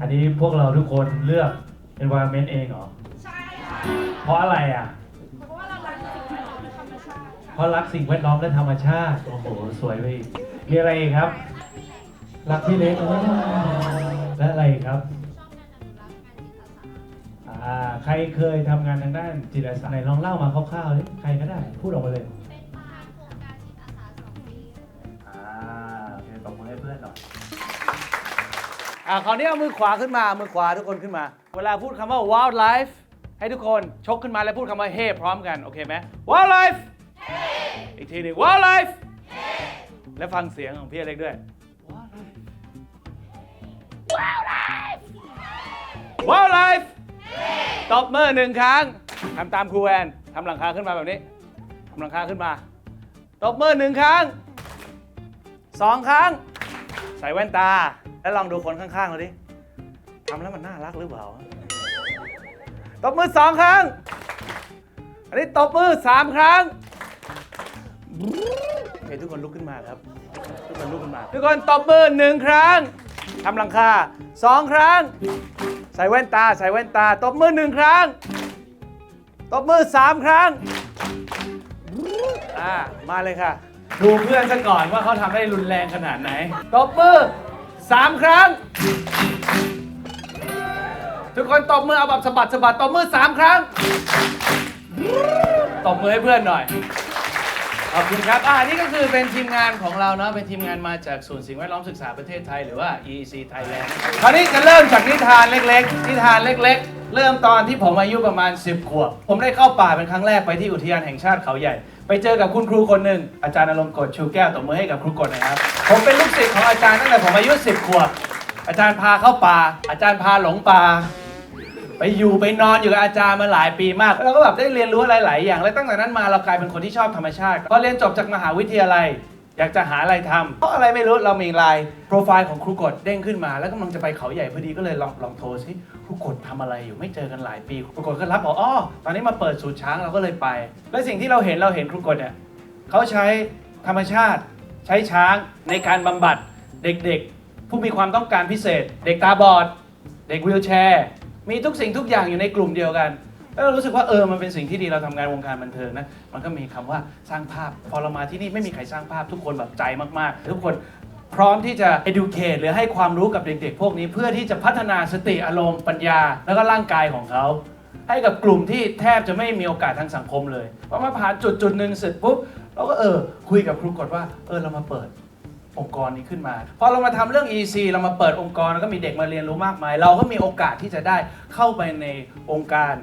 อันนี้พวกเราทุกคนเลือก environment เองเหรอ ใช่ค่ะเพราะอะไรอะ เพราะว่าเรารักสิ่งแวดล้อมและธรรมชาติค่ะเพราะรักสิ่งแวดล้อมและธรรมชาติ โอ้โห สวยไปอีกมีอะไรอีกครับ รักพี่เล็กโอ้และอะไรอีกครับอ่า ใครเคยทำงานทางด้านจิตอาสาไหนลองเล่ามาคร่าวๆดิใครก็ได้ พูดออกมาเลย อ่าคราวนี้เอามือขวาขึ้นมา มือขวาทุกคนขึ้นมา เวลาพูดคำว่า wildlife ให้ทุกคนชกขึ้นมาแล้วพูดคำว่า hey พร้อมกัน โอเคไหม wildlife อีกทีหนึ่ง wildlife และฟังเสียงของพี่อเล็กด้วย wildlife wildlife ตบมือหนึ่งครั้งทำตามครูแอนทำหลังคาขึ้นมาแบบนี้ทำหลังคาขึ้นมาตบมือหนึ่งครั้งสองครั้ง ใส่แว่นตา แล้วลองดูคนข้างๆเราดิทำแล้วมันน่ารักหรือเปล่า ตบมือสองครั้ง อันนี้ตบมือสามครั้งเห็นทุกคนลุกขึ้นมาครับ ทุกคนลุกขึ้นมา ทุกคนตบมือหนึ่งครั้งทำหลังคาสองครั้ง ใส่แว่นตาใส่แว่นตา ตบมือหนึ่งครั้ง ตบมือสามครั้งอ่ามาเลยค่ะ ดูเพื่อนซะก่อนว่าเขาทำได้รุนแรงขนาดไหน ตบมือ สามครั้ง ทุกคนตบมือเอาแบบสะบัดสะบัดตบมือสามครั้ง ตบมือให้เพื่อนหน่อย ขอบคุณครับอ่านี่ก็คือเป็นทีมงานของเราเนาะ เป็นทีมงานมาจากศูนย์สิ่งแวดล้อมศึกษาประเทศไทยหรือว่า EEC Thailand คราวนี้จะเริ่มจากนิทานเล็กๆ นิทานเล็กๆ เริ่มตอนที่ผมอายุประมาณ 10 ขวบ ผมได้เข้าป่าเป็นครั้งแรกไปที่อุทยานแห่งชาติเขาใหญ่ ไปเจอกับคุณครูคนหนึ่งอาจารย์อารมณ์กดชูแก้วตบมือให้กับครูกดนะครับ ผมเป็นลูกศิษย์ของอาจารย์ตั้งแต่ผมอายุ10ขวบ อาจารย์พาเข้าป่า อาจารย์พาหลงป่า ไปอยู่ไปนอนอยู่กับอาจารย์มาหลายปีมาก แล้วก็แบบได้เรียนรู้อะไรหลายอย่าง และตั้งแต่นั้นมาเรากลายเป็นคนที่ชอบธรรมชาติ พอเรียนจบจากมหาวิทยาลัย อยากจะหาอะไรทำเพราะอะไรไม่รู้เรามีไลน์โปรไฟล์ของครูกฎเด้งขึ้นมา แล้วกำลังจะไปเขาใหญ่พอดีก็เลยลองลองโทรสิครูกฎทำอะไรอยู่ไม่เจอกันหลายปีครูกฎก็รับบอกอ๋อตอนนี้มาเปิดสูตรช้างเราก็เลยไป และสิ่งที่เราเห็นเราเห็นครูกฎเนี่ยเขาใช้ธรรมชาติใช้ช้างในการบำบัดเด็กๆ ผู้มีความต้องการพิเศษ เด็กตาบอด เด็กวีลแชร์ มีทุกสิ่งทุกอย่างอยู่ในกลุ่มเดียวกันแล้ว เรารู้สึกว่าเออมันเป็นสิ่งที่ดีเราทำงานวงการบันเทิงนะมันก็มีคำว่าสร้างภาพพอเรามาที่นี่ไม่มีใครสร้างภาพทุกคนแบบใจมากๆ ทุกคนพร้อมที่จะ educate หรือให้ความรู้กับเด็กๆ พวกนี้ เพื่อที่จะพัฒนาสติอารมณ์ปัญญา แล้วก็ร่างกายของเขาให้กับกลุ่มที่แทบจะไม่มีโอกาสทางสังคมเลยพอมาผ่านจุดจุดๆหนึ่งเสร็จปุ๊บเราก็เออคุยกับครูกฎว่าเออเรามาเปิดองค์กรนี้ขึ้นมา พอเรามาทำเรื่อง EC เรามาเปิดองค์กรแล้วก็มีเด็กมาเรียนรู้มากมาย เราก็มีโอกาสที่จะได้เข้าไปในองค์การ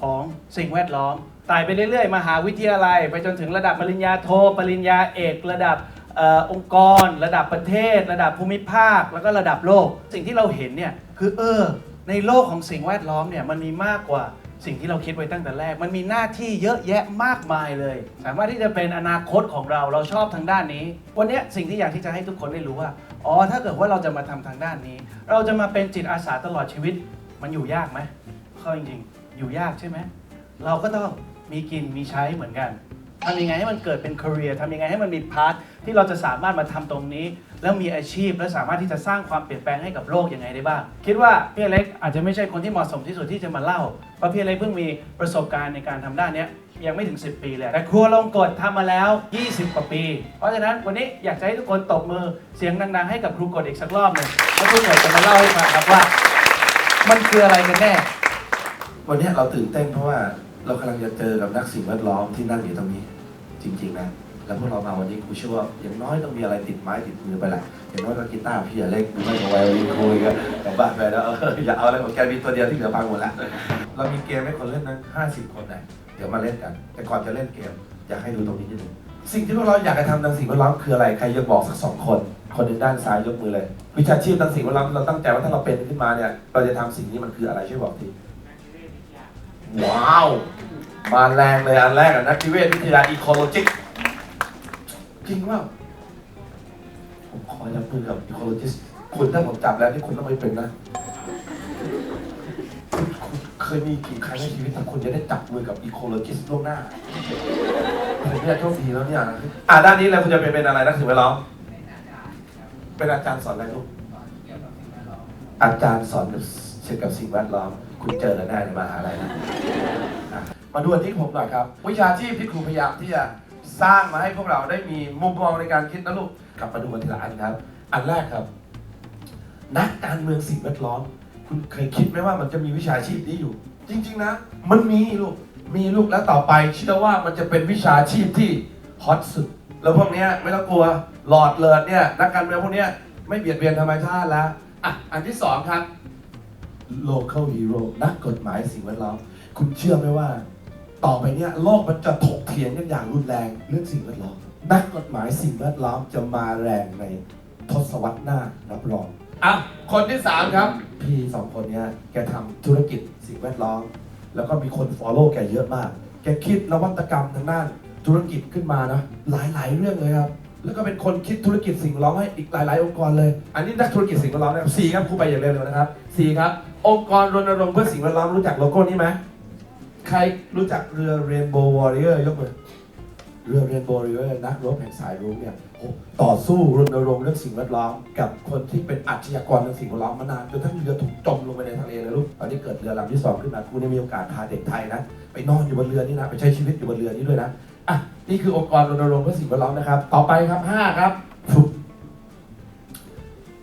ของสิ่งแวดล้อมไต่ไปเรื่อยๆมหาวิทยาลัย ไปจนถึงระดับปริญญาโทปริญญาเอก ระดับออองค์กร ระดับประเทศ ระดับภูมิภาค แล้วก็ระดับโลก สิ่งที่เราเห็นเนี่ยคือเออ ในโลกของสิ่งแวดล้อมเนี่ยมันมีมากกว่าสิ่งที่เราคิดไว้ตั้งแต่แรก มันมีหน้าที่เยอะแยะมากมายเลย สามารถที่จะเป็นอนาคตของเราเราชอบทางด้านนี้ วันนี้สิ่งที่อยากที่จะให้ทุกคนได้รู้ว่าอ๋อถ้าเกิดว่าเราจะมาทำทางด้านนี้ เราจะมาเป็นจิตอาสาตลอดชีวิต มันอยู่ยากไหมเข้าจริงๆ อยู่ยากใช่ไหม เราก็ต้องมีกินมีใช้เหมือนกันทำยังไงให้มันเกิดเป็น career ทำยังไงให้มันมีพาร์ทที่เราจะสามารถมาทำตรงนี้ แล้วมีอาชีพและสามารถที่จะสร้างความเปลี่ยนแปลงให้กับโลกยังไงได้บ้าง คิดว่าพี่เล็กอาจจะไม่ใช่คนที่เหมาะสมที่สุดที่จะมาเล่า เพราะพี่เล็กเพิ่งมีประสบการณ์ในการทำด้านนี้ยังไม่ถึง 10 ปีเลย แต่ครัวลงกฎทำมาแล้ว 20 กว่าปี เพราะฉะนั้นวันนี้อยากจะให้ทุกคนตบมือเสียงดังๆให้กับครูกฎอีกสักรอบหนึ่งแล้วครูกฎจะมาเล่าให้ฟังครับว่า มันคืออะไรกันแน่ วันนี้เราตื่นเต้นเพราะว่าเรากำลังจะเจอกับนักสิ่งแวดล้อมที่นั่งอยู่ตรงนี้ จริง ๆ นะ แล้วพวกเรามาวันนี้กูเชื่อว่าอย่างน้อยต้องมีอะไรติดไม้ติดมือไปแหละอย่างน้อยก็กีตาร์พี่อย่าเล็กหรือไม่ก็ไวโอลินคุยกันกลับบ้านไปแล้วเอออย่าเอาอะไรของแกมีตัวเดียวที่เหลือพังหมดละเรามีเกมให้คนเล่นนะ50 คนนะเดี๋ยวมาเล่นกัน แต่ก่อนจะเล่นเกม อยากให้ดูตรงนี้นิดนึงสิ่งที่พวกเราอยากจะทำทางสิ่งแวดล้อมคืออะไรใครยกบอกสักสองคน คนหนึ่งด้านซ้ายยกมือเลย วิชาชีพทางสิ่งแวดล้อมเราตั้งใจว่าถ้าเราเป็นขึ้นมาเนี่ยเราจะทำสิ่งนี้มันคืออะไรช่วยบอกที ว้าว มาแรงเลยอันแรกอะนักนิเวศวิทยาอีโคโลจิกจริงว่าผมขอจับมือกับอีโคโลจิสคุณถ้าผมจับแล้วนี่คุณต้องไม่เป็นนะคุณเคยมีกี่ครั้งในชีวิตที่คุณจะได้จับมือกับอีโคโลจิสล่วงหน้าผมเนี่ยโชคดีแล้วเนี่ยอ่าด้านนี้เลยคุณจะเป็นเป็นอะไรนักสิ่งแวดล้อมเป็นอาจารย์สอนอะไรลูกอาจารย์สอนเกี่ยวกับสิ่งแวดล้อม คุณเจอกันได้ในมหาลัยนะอะมาดูอันที่ผมหน่อยครับ วิชาชีพที่ครูพยายามที่จะสร้างมาให้พวกเราได้มีมุมมองในการคิดนะลูกกลับมาดูกันทีละอันครับ อันแรกครับ นักการเมืองสิ่งแวดล้อม คุณเคยคิดไหมว่ามันจะมีวิชาชีพนี้อยู่ จริง ๆ นะ มันมีลูกมีลูกแล้วต่อไปเชื่อว่ามันจะเป็นวิชาชีพที่ฮอตสุด แล้วพวกเนี้ยไม่ต้องกลัวหลอดเลิศเนี่ยนักการเมืองพวกเนี้ยไม่เบียดเบียนธรรมชาติแล้วอะอันที่สองครับ local hero นักกฎหมายสิ่งแวดล้อมคุณเชื่อไหมว่า ต่อไปเนี่ยโลกมันจะถกเถียงกันอย่างรุนแรงเรื่องสิ่งแวดล้อมนักกฎหมายสิ่งแวดล้อมจะมาแรงในทศวรรษหน้ารับรองอะคนที่สามครับ พี่สองคนเนี้ยแกทำธุรกิจสิ่งแวดล้อม แล้วก็มีคน follow แกเยอะมาก แกคิดนวัตกรรมทางด้านธุรกิจขึ้นมานะหลายๆ เรื่องเลยครับ แล้วก็เป็นคนคิดธุรกิจสิ่งแวดล้อมให้อีกหลาย ๆ องค์กรเลย อันนี้นักธุรกิจสิ่งแวดล้อมนะครับสี่ครับครูไปอย่างเร็วๆนะครับสี่ครับ องค์กรรณรงค์เพื่อสิ่งแวดล้อมรู้จักโลโก้นี้ไหมใครรู้จักเรือ Rainbow Warrior ยกมือเรือ Rainbow Warrior นักรบแห่งสายรุ้งเนี่ยต่อสู้รณรงค์เรื่องสิ่งแวดล้อม กับคนที่เป็นอาชญากรเรื่องสิ่งแวดล้อมมานานจนทั้งเรือถูกจมลงไปในทะเลเลยลูกตอนนี้เกิดเรือลำที่สองขึ้นมาครูได้มีโอกาสพาเด็กไทยนะไปนอนอยู่บนเรือนี่นะไปใช้ชีวิตอยู่บนเรือนี้ด้วยนะอะนี่คือองค์กรรณรงค์เพื่อสิ่งแวดล้อมนะครับ ต่อไปครับห้าครับฟุบ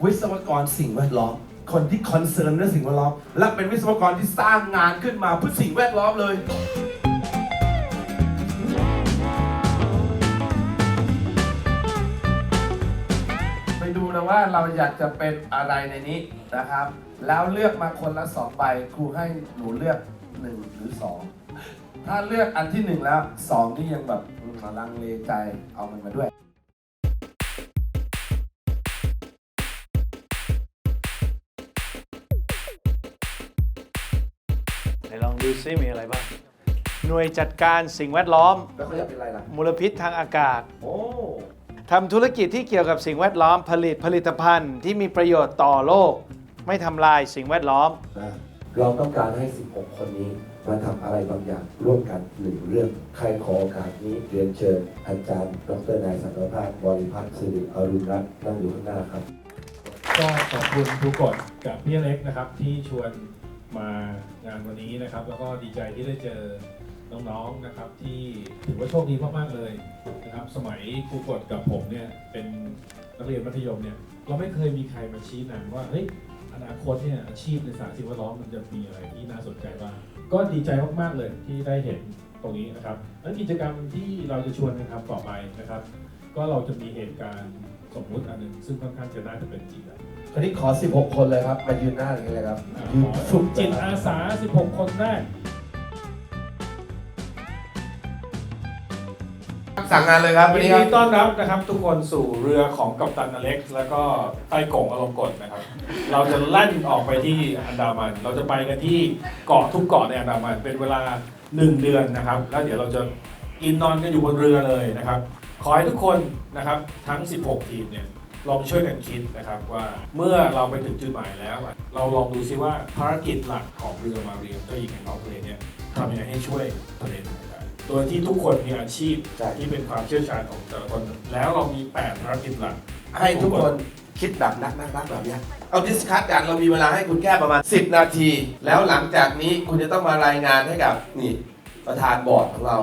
วิศวกรสิ่งแวดล้อม คนที่คอนเซิร์นเรื่องสิ่งแวดล้อม และเป็นวิศวกรที่สร้างงานขึ้นมาเพื่อสิ่งแวดล้อมเลย ไปดูนะว่าเราอยากจะเป็นอะไรในนี้นะครับ แล้วเลือกมาคนละสองใบครูให้หนูเลือกหนึ่งหรือสองถ้าเลือกอันที่หนึ่งแล้วสองนี่ยังแบบอืมลังเลใจเอามันมาด้วย นลองดูซิมีอะไรบ้าง หน่วยจัดการสิ่งแวดล้อม แล้วเขาอยากเป็นอะไรล่ะ มลพิษทางอากาศ โอ้ ทำธุรกิจที่เกี่ยวกับสิ่งแวดล้อมผลิตผลิตภัณฑ์ที่มีประโยชน์ต่อโลก ไม่ทำลายสิ่งแวดล้อมนะเราต้องการให้ 16 คนนี้มาทำอะไรบางอย่างร่วมกันหนึ่งเรื่อง ใครขอโอกาสนี้เรียนเชิญ อาจารย์ ดรนายสัตวภาพบริพัฒน์สิริอรุณรัตน์นั่งอยู่ข้างหน้าครับ ก็ขอบคุณครูกฎกับพี่เล็กนะครับที่ชวน มางานวันนี้นะครับ แล้วก็ดีใจที่ได้เจอน้องๆนะครับ ที่ถือว่าโชคดีมากๆเลยนะครับ สมัยครูกฎกับผมเนี่ยเป็นนักเรียนมัธยมเนี่ยเราไม่เคยมีใครมาชี้นำว่าเฮ้ยอนาคตเนี่ยอาชีพในสายสิ่งแวดล้อมมันจะมีอะไรที่น่าสนใจบ้างก็ดีใจมากๆเลยที่ได้เห็นตรงนี้นะครับแล้วกิจกรรมที่เราจะชวนกันทำต่อไปนะครับ ก็เราจะมีเหตุการณ์สมมุติอันหนึ่งซึ่งค่อนข้างจะน่าจะเป็นจริงแล้ว วนี้ขอ 16 คนเลยครับ มายืนหน้าอย่างนี้เลยครับยืนฝึกจิตอาสา 16 คนแรกสั่งงานเลยครับวันยินนี้คดีรับต้อนรับนะครับทุกคนสู่เรือของกัปตันอเล็กซ์แล้วก็ไต้กงอารมณ์กดนะครับ เราจะแล่นออกไปที่อันดามัน เราจะไปกันที่เกาะทุกเกาะในอันดามันเป็นเวลา 1 เดือนนะครับ แล้วเดี๋ยวเราจะกินนอนกันอยู่บนเรือเลยนะครับ ขอให้ทุกคนนะครับทั้ง 16 ทีมเนี่ย ลองช่วยกันคิดนะครับว่าเมื่อเราไปถึงจุดหมายแล้ว เราลองดูซิว่าภารกิจหลักของเรือมาเรียมเจ้าหญิงแห่งท้องทะเลเนี่ยทำยังไงให้ช่วยทะเลไทยได้โดยที่ทุกคนมีอาชีพที่เป็นความเชี่ยวชาญของแต่ละคนแล้วเรามี8ภารกิจหลัก ให้ทุกคนคิดแบบนักนักนักแบบนี้เอาดิสคัทกันเรามีเวลาให้คุณแค่ประมาณ 10 นาที แล้วหลังจากนี้คุณจะต้องมารายงานให้กับนี่ประธานบอร์ดของเรา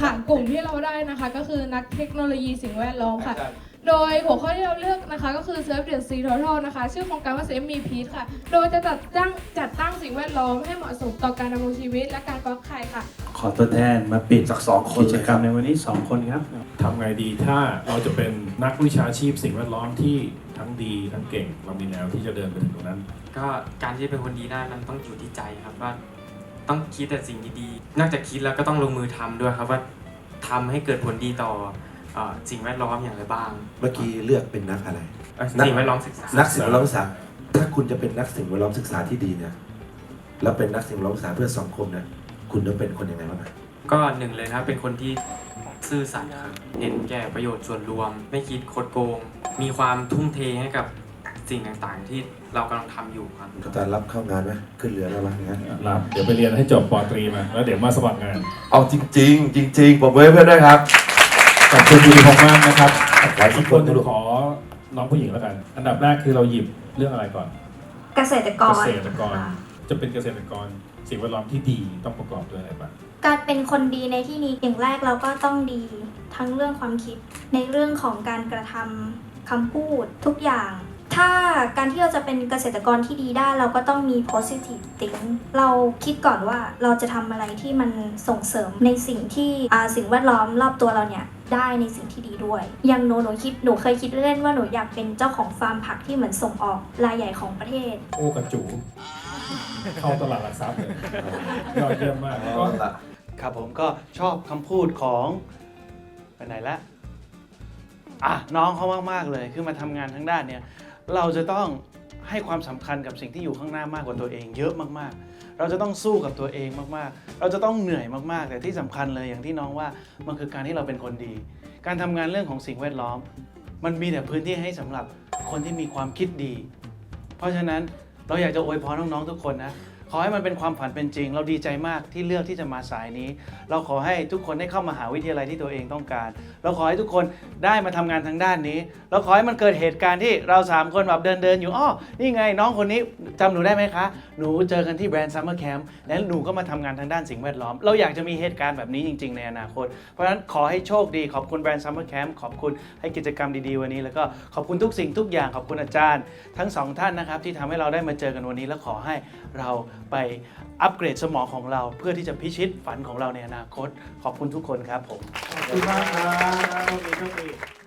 ค่ะกลุ่มที่เราได้นะคะ ก็คือนักเทคโนโลยีสิ่งแวดล้อมค่ะ โดยหัวข้อที่เราเลือกนะคะ ก็คือ Serve the Sea Total นะคะ ชื่อโครงการว่า Save Me Peace ค่ะ โดยจะจัดตั้งจัดตั้งสิ่งแวดล้อมให้เหมาะสมต่อการดำรงชีวิตและการปลอดภัยค่ะ ขอตัวแทนมาปิดสักสองคนกิจกรรมในวันนี้ 2 คนครับ ทำไงดีถ้าเราจะเป็นนักวิชาชีพสิ่งแวดล้อมที่ทั้งดีทั้งเก่งเรามีแนวที่จะเดินไปถึงตรงนั้น ก็การที่จะเป็นคนดีได้มันต้องอยู่ที่ใจครับว่า ต้องคิดแต่สิ่งดีๆ นอกจากคิดแล้วก็ต้องลงมือทำด้วยครับว่าทำให้เกิดผลดีต่อเอ่อสิ่งแวดล้อมอย่างไรบ้าง เมื่อกี้เลือกเป็นนักอะไรเอ่อนักสิ่งแวดล้อมศึกษา นักสิ่งแวดล้อมศึกษา ถ้าคุณจะเป็นนักสิ่งแวดล้อมศึกษาที่ดีเนี่ย แล้วเป็นนักสิ่งแวดล้อมศึกษาเพื่อสังคมเนี่ย คุณต้องเป็นคนยังไงบ้างอะก็หนึ่งเลยนะครับ เป็นคนที่ซื่อสัตย์ครับ เห็นแก่ประโยชน์ส่วนรวม ไม่คิดคดโกง มีความทุ่มเทให้กับ สิ่งต่างๆ ที่เรากำลังทำอยู่ครับกัปตันรับเข้างานไหมขึ้นเรือแล้วมั้งงั้นรับเดี๋ยวไปเรียนให้จบปอตรีมา แล้วเดี๋ยวมาสมัครงาน เอาจริง ๆ จริงๆผมเว้ยเพื่อนด้วยครับขอบคุณดีพงมากนะครับหลายอีสิกบคคนนหนะนึงลูกขอน้องผู้หญิงแล้วกัน อันดับแรกคือเราหยิบเรื่องอะไรก่อน เกษตรกเกรษตรกร ค่ะจะเป็นเกษตรกรสิ่งแวดล้อมที่ดีต้องประกอบด้วยอะไรบ้างการเป็นคนดีในที่นี้อย่างแรกเราก็ต้องดีทั้งเรื่องความคิด ในเรื่องของการกระทำคำพูดทุกอย่าง ถ้าการที่เราจะเป็นเกษตรกรที่ดีได้เราก็ต้องมี positive think เราคิดก่อนว่าเราจะทำอะไรที่มันส่งเสริมในสิ่งที่อาสิ่งแวดล้อมรอบตัวเราเนี่ยได้ในสิ่งที่ดีด้วย อย่างหนูหนูคิดหนูเคยคิดเล่นว่าหนูอยากเป็นเจ้าของฟาร์มผักที่เหมือนส่งออกรายใหญ่ของประเทศ โอ้กระจู เข้าตลาดหลักทรัพย์เลยยอดเยี่ยมมากก็ครับผมก็ชอบคำพูดของไปไหนละอะน้องเขามากๆเลยคือมาทำงานทั้งด้านเนี่ย เราจะต้องให้ความสำคัญกับสิ่งที่อยู่ข้างหน้ามากกว่าตัวเองเยอะมากๆ เราจะต้องสู้กับตัวเองมากๆ เราจะต้องเหนื่อยมากๆ แต่ที่สำคัญเลยอย่างที่น้องว่ามันคือการที่เราเป็นคนดี การทำงานเรื่องของสิ่งแวดล้อม มันมีแต่พื้นที่ให้สำหรับคนที่มีความคิดดี เพราะฉะนั้นเราอยากจะอวยพรน้องๆทุกคนนะ ขอให้มันเป็นความฝันเป็นจริง เราดีใจมากที่เลือกที่จะมาสายนี้ เราขอให้ทุกคนได้เข้ามาหาวิทยาลัยที่ตัวเองต้องการ เราขอให้ทุกคนได้มาทำงานทางด้านนี้ เราขอให้มันเกิดเหตุการณ์ที่เราสามคนแบบเดินเดินอยู่อ้อนี่ไงน้องคนนี้จำหนูได้ไหมคะ หนูเจอกันที่แบรนด์ซัมเมอร์แคมป์แล้วหนูก็มาทำงานทางด้านสิ่งแวดล้อม เราอยากจะมีเหตุการณ์แบบนี้จริง ๆ ในอนาคต เพราะฉะนั้นขอให้โชคดีขอบคุณแบรนด์ซัมเมอร์แคมป์ขอบคุณให้กิจกรรมดีๆวันนี้ แล้วก็ขอบคุณทุกสิ่งทุกอย่างขอบคุณอาจารย์ ทั้งสองท่านนะครับที่ทำให้เราได้มาเจอกันวันนี้และขอให้เราไปอัปเกรดสมองของเรา เพื่อที่จะพิชิตฝันของเราในอนาคต ขอบคุณทุกคนครับผม ขอบคุณมากครับโชคดีโชคดี